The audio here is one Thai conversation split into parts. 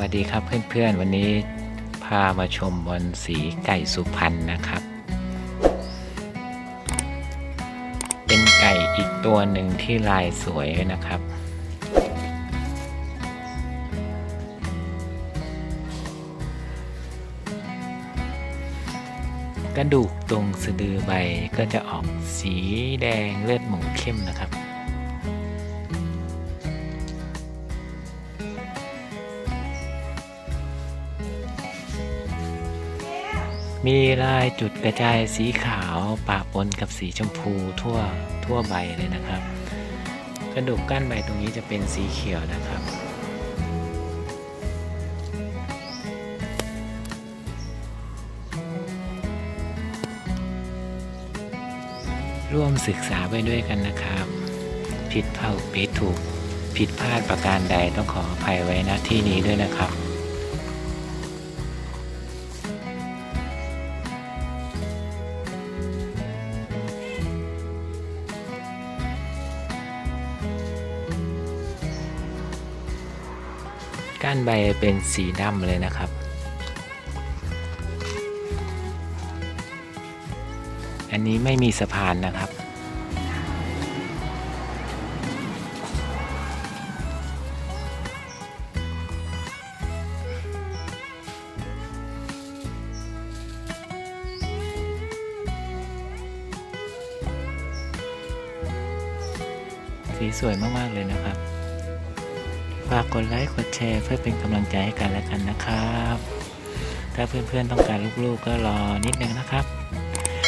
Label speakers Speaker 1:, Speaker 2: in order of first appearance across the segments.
Speaker 1: วัสดีครับเพื่อนๆ วันนี้พามาชมบอลสีไก่สุพรรณนะครับ เป็นไก่อีกตัวหนึ่งที่ลายสวยนะครับ กระดูกตรงสะดือใบก็จะออกสีแดงเลือดหมูเข้มนะครับ มีลายจุดกระจายสีขาวปะปนกับสีชมพูทั่วทั่วใบเลยนะครับ กระดูกก้านใบตรงนี้จะเป็นสีเขียวนะครับ ร่วมศึกษาไปด้วยกันนะครับ ผิดเผ่าผิดถูกผิดพลาดประการใดต้องขออภัยไว้ณที่นี้ด้วยนะครับ ก้านใบเป็นสีดำเลยนะครับ อันนี้ไม่มีสะพานนะครับ สีสวยมาก ๆ เลยนะครับากกดไลค์กดแชร์เพื่อเป็นกำลังใจให้กันและกันนะครับ ถ้าเพื่อนๆต้องการลูกๆก็รอนิดนึงนะครับ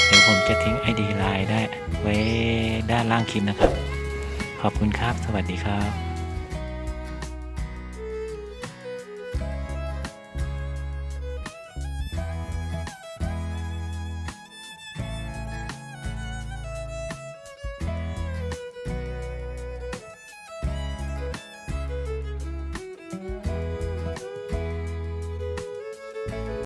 Speaker 1: เดี๋ยวผมจะทิ้ง ID ไลน์ได้ไว้ด้านล่างคลิปนะครับ ขอบคุณครับ สวัสดีครับ